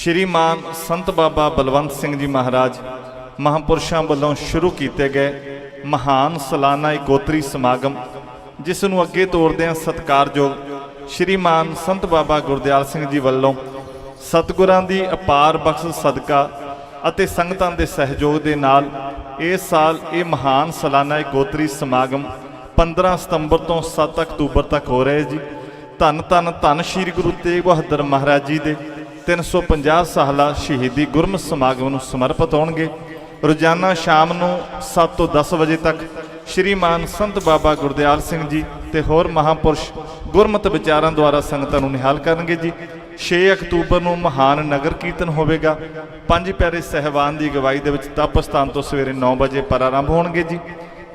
ਸ਼੍ਰੀਮਾਨ ਸੰਤ ਬਾਬਾ ਬਲਵੰਤ ਸਿੰਘ ਜੀ ਮਹਾਰਾਜ ਮਹਾਂਪੁਰਸ਼ਾਂ ਵੱਲੋਂ ਸ਼ੁਰੂ ਕੀਤੇ ਗਏ ਮਹਾਨ ਸਾਲਾਨਾ ਇਕੋਤਰੀ ਸਮਾਗਮ, ਜਿਸ ਨੂੰ ਅੱਗੇ ਤੋਰਦੇ ਹਾਂ ਸਤਿਕਾਰਯੋਗ ਸ਼੍ਰੀਮਾਨ ਸੰਤ ਬਾਬਾ ਗੁਰਦਿਆਲ ਸਿੰਘ ਜੀ ਵੱਲੋਂ ਸਤਿਗੁਰਾਂ ਦੀ ਅਪਾਰ ਬਖਸ਼ ਸਦਕਾ ਅਤੇ ਸੰਗਤਾਂ ਦੇ ਸਹਿਯੋਗ ਦੇ ਨਾਲ ਇਸ ਸਾਲ ਇਹ ਮਹਾਨ ਸਾਲਾਨਾ ਇਕੋਤਰੀ ਸਮਾਗਮ 15 ਸਤੰਬਰ ਤੋਂ 7 ਅਕਤੂਬਰ ਤੱਕ ਹੋ ਰਿਹਾ ਹੈ ਜੀ। ਧੰਨ ਧੰਨ ਧੰਨ ਸ਼੍ਰੀ ਗੁਰੂ ਤੇਗ ਬਹਾਦਰ ਮਹਾਰਾਜ ਜੀ ਦੇ 350 ਸਾਲਾ ਸ਼ਹੀਦੀ ਗੁਰਮਤਿ ਸਮਾਗਮ ਨੂੰ ਸਮਰਪਿਤ ਹੋਣਗੇ। ਰੋਜ਼ਾਨਾ ਸ਼ਾਮ ਨੂੰ 7 ਤੋਂ 10 ਵਜੇ ਤੱਕ ਸ਼੍ਰੀਮਾਨ ਸੰਤ ਬਾਬਾ ਗੁਰਦਿਆਲ ਸਿੰਘ ਜੀ ਤੇ ਹੋਰ ਮਹਾਪੁਰਸ਼ ਗੁਰਮਤ ਵਿਚਾਰਾਂ ਦੁਆਰਾ ਸੰਗਤਾਂ ਨੂੰ ਨਿਹਾਲ ਕਰਨਗੇ ਜੀ। 6 ਅਕਤੂਬਰ ਨੂੰ ਮਹਾਨ ਨਗਰ ਕੀਰਤਨ ਹੋਵੇਗਾ। ਪੰਜ ਪਿਆਰੇ ਸਹਿਬਾਨ ਦੀ ਅਗਵਾਈ ਦੇ ਵਿੱਚ ਤਪ ਸਥਾਨ ਤੋਂ ਸਵੇਰੇ 9 ਵਜੇ ਪ੍ਰਾਰੰਭ ਹੋਣਗੇ ਜੀ।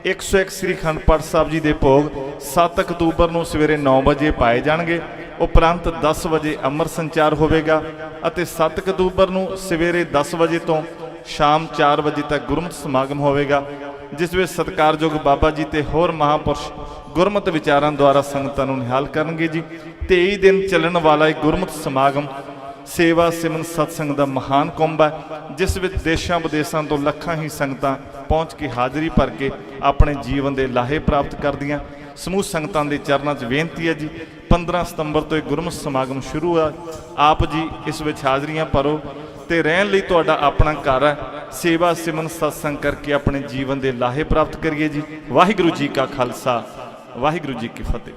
101 ਸ੍ਰੀ ਖੰਡ ਪਾਠ ਸਾਹਿਬ ਜੀ ਦੇ ਭੋਗ 7 ਅਕਤੂਬਰ ਨੂੰ ਸਵੇਰੇ 9 ਵਜੇ ਪਾਏ ਜਾਣਗੇ। ਉਪਰੰਤ 10 ਵਜੇ ਅੰਮ੍ਰਿਤ ਸੰਚਾਰ ਹੋਵੇਗਾ ਅਤੇ 7 ਅਕਤੂਬਰ ਨੂੰ ਸਵੇਰੇ 10 ਵਜੇ ਤੋਂ ਸ਼ਾਮ 4 ਵਜੇ ਤੱਕ ਗੁਰਮਤਿ ਸਮਾਗਮ ਹੋਵੇਗਾ, ਜਿਸ ਵਿੱਚ ਸਤਿਕਾਰਯੋਗ ਬਾਬਾ ਜੀ ਤੇ ਹੋਰ ਮਹਾਪੁਰਸ਼ ਗੁਰਮਤਿ ਵਿਚਾਰਾਂ ਦੁਆਰਾ ਸੰਗਤਾਂ ਨੂੰ ਨਿਹਾਲ ਕਰਨਗੇ ਜੀ। 23 ਦਿਨ ਚੱਲਣ ਵਾਲਾ ਇਹ ਗੁਰਮਤਿ ਸਮਾਗਮ ਸੇਵਾ ਸਿਮਨ ਸਤਸੰਗ ਦਾ ਮਹਾਨ ਕੁੰਭ ਹੈ, ਜਿਸ ਵਿੱਚ ਦੇਸ਼ਾਂ ਵਿਦੇਸ਼ਾਂ ਤੋਂ ਲੱਖਾਂ ਹੀ ਸੰਗਤਾਂ ਪਹੁੰਚ ਕੇ ਹਾਜ਼ਰੀ ਭਰ ਕੇ ਆਪਣੇ ਜੀਵਨ ਦੇ ਲਾਹੇ ਪ੍ਰਾਪਤ ਕਰਦੀਆਂ। ਸਮੂਹ ਸੰਗਤਾਂ ਦੇ ਚਰਨਾਂ 'ਚ ਬੇਨਤੀ ਹੈ ਜੀ 15 ਸਤੰਬਰ ਤੋਂ ਇਹ ਗੁਰਮਤਿ ਸਮਾਗਮ ਸ਼ੁਰੂ ਆ। ਆਪ ਜੀ ਇਸ ਵਿੱਚ ਹਾਜ਼ਰੀਆਂ ਭਰੋ ਤੇ ਰਹਿਣ ਲਈ ਤੁਹਾਡਾ ਆਪਣਾ ਘਰ ਹੈ। ਸੇਵਾ ਸਿਮਨ ਸਤਸੰਗ ਕਰਕੇ ਆਪਣੇ ਜੀਵਨ ਦੇ ਲਾਹੇ ਪ੍ਰਾਪਤ ਕਰੀਏ ਜੀ। ਵਾਹਿਗੁਰੂ ਜੀ ਕਾ ਖਾਲਸਾ, ਵਾਹਿਗੁਰੂ ਜੀ ਕੀ ਫਤਿਹ।